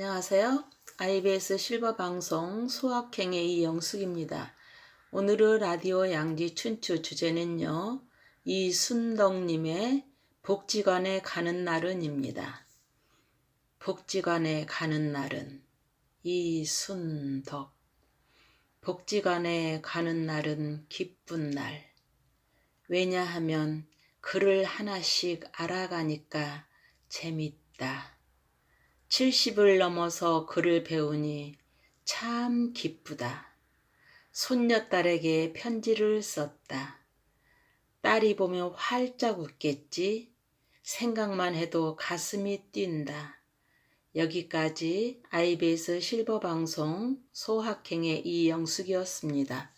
안녕하세요. IBS 실버 방송 소확행의 이영숙입니다. 오늘의 라디오 양지 춘추 주제는요. 이순덕님의 복지관에 가는 날은입니다. 복지관에 가는 날은 이순덕 복지관에 가는 날은 기쁜 날. 왜냐하면 글을 하나씩 알아가니까 재밌다. 70을 넘어서 글을 배우니 참 기쁘다. 손녀딸에게 편지를 썼다. 딸이 보면 활짝 웃겠지? 생각만 해도 가슴이 뛴다. 여기까지 IBS 실버 방송 소확행의 이영숙이었습니다.